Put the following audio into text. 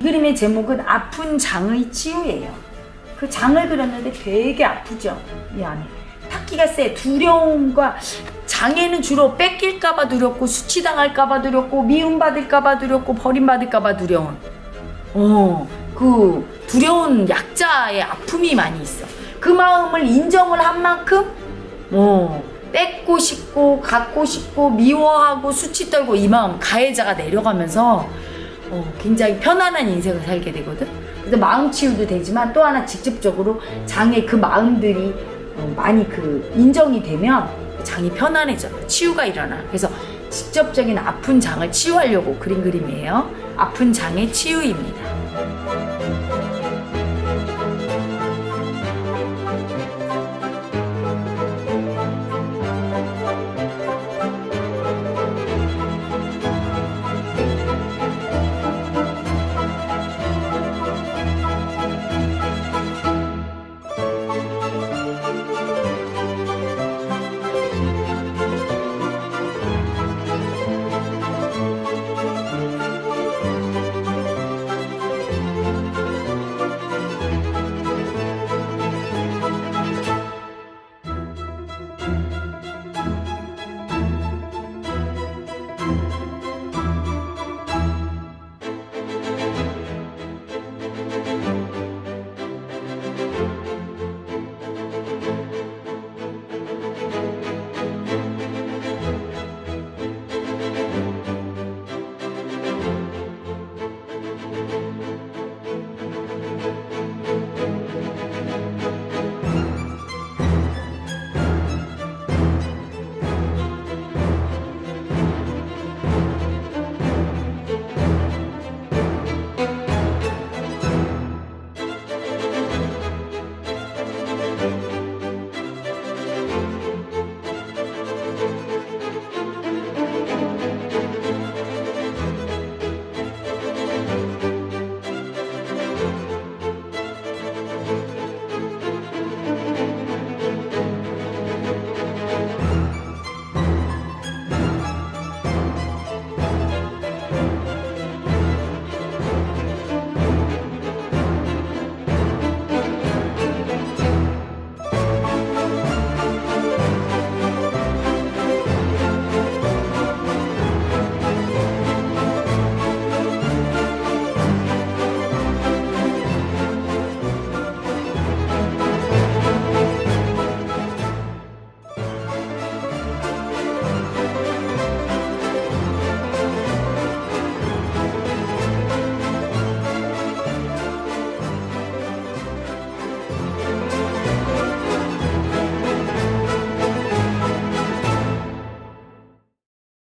이 그림의 제목은 아픈 장의 치유예요. 그 장을 그렸는데 되게 아프죠. 이 안에. 탁기가 세. 두려움과 장애는 주로 뺏길까봐 두렵고 수치당할까봐 두렵고 미움받을까봐 두렵고 버림받을까봐 두려운. 어, 그 두려운 약자의 아픔이 많이 있어. 그 마음을 인정을 한 만큼, 어, 뺏고 싶고, 갖고 싶고, 미워하고, 수치 떨고, 이 마음 가해자가 내려가면서, 어, 굉장히 편안한 인생을 살게 되거든. 그래서 마음 치유도 되지만 또 하나 직접적으로 장의 그 마음들이 어, 많이 그 인정이 되면 장이 편안해져. 치유가 일어나. 그래서 직접적인 아픈 장을 치유하려고 그린 그림이에요. 아픈 장의 치유입니다.